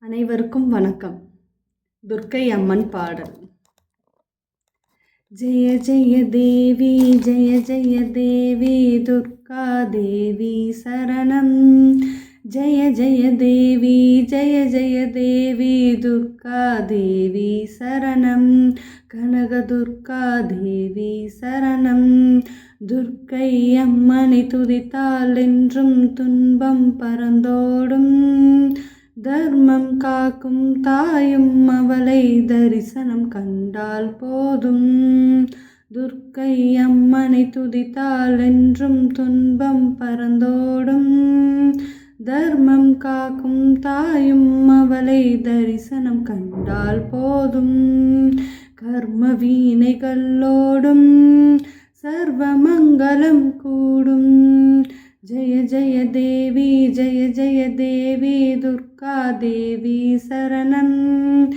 அனைவருக்கும் வணக்கம். துர்க்கை அம்மன் பாடல். ஜெய ஜெய தேவி ஜெய ஜெய தேவி துர்கா தேவி சரணம். ஜெய ஜெய தேவி ஜெய ஜெய தேவி துர்கா தேவி சரணம். கனகதுர்கா தேவி சரணம். துர்க்கை அம்மனை துதித்தால் என்றும் துன்பம் பறந்தோடும் தர்மம் காக்கும் தாயும் அவளை தரிசனம் கண்டால் போதும். துர்க்கை அம்மனை துதித்தால் என்றும் துன்பம் பறந்தோடும். தர்மம் காக்கும் தாயும் அவளை தரிசனம் கண்டால் போதும். கர்ம வீணைகளோடும் சர்வமங்கலம் கூ துர்கா தேவி சரணம்.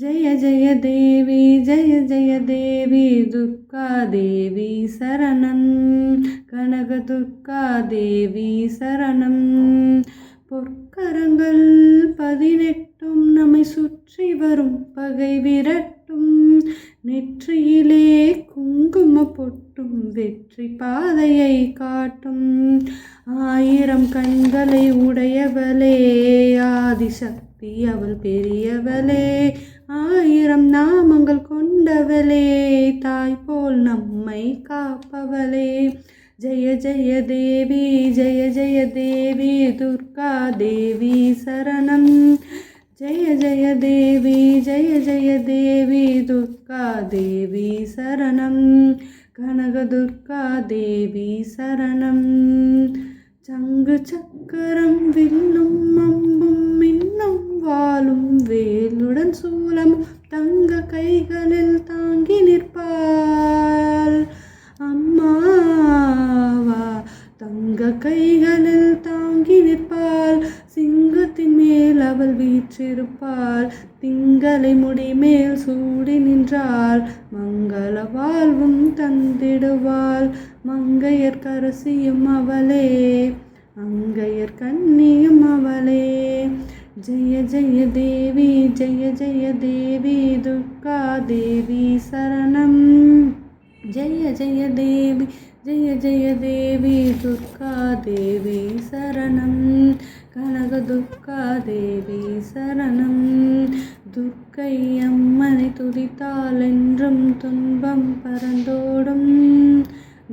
ஜெய ஜய தேவி ஜெய ஜய தேவி துர்கா தேவி சரணம். கனக துர்கா தேவி சரணம். பொற்கரங்கள் பதினெட்டும் நம்மை சுற்றி வரும் பகை விரட்டும். நெற்றியிலே குங்கும பொட்டும் வெற்றி பாதையை காட்டும். ஆயிரம் கண்களை உடையவளே ஆதிசக்தி அவள் பெரியவளே. ஆயிரம் நாமங்கள் கொண்டவளே தாய் போல் நம்மை காப்பவளே. ஜெய ஜெய தேவி ஜெய ஜெய தேவி துர்கா தேவி சரணம். ஜெய ஜெய தேவி ஜெய ஜெய தேவி துர்கா தேவி சரணம். கனகதுர்கா தேவி சரணம். ചങ്ക് ചക്കരം വില്ലും அவள் வீற்றிருப்பாள். திங்களை முடி மேல் சூடி நின்றாள். மங்கள வாழ்வும் தந்திடுவாள். மங்கையர் கரசியும் அவளே. அங்கையர் கண்ணியும் அவளே. ஜெய ஜெய தேவி ஜெய ஜெய தேவி துர்கா தேவி சரணம். ஜெய ஜெய தேவி ஜெய ஜெய தேவி துர்கா தேவி சரணம். கனக துர்கா தேவி சரணம். துர்க்கை அம்மனை துதித்தால் என்றும் துன்பம் பறந்தோடும்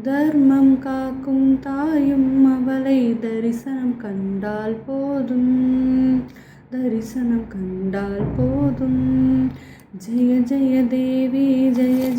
தர்மம் காக்கும் தாயும் அவளை தரிசனம் கண்டால் போதும். தரிசனம் கண்டால் போதும். ஜெய ஜெய தேவி ஜெய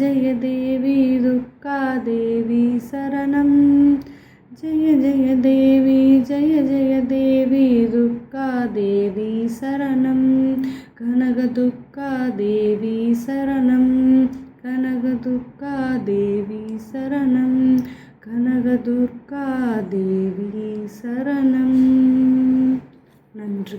சரணம். கனக துர்கா தேவி சரணம். கனக துர்கா தேவி சரணம். கனக துர்கா தேவி சரணம். நன்றி.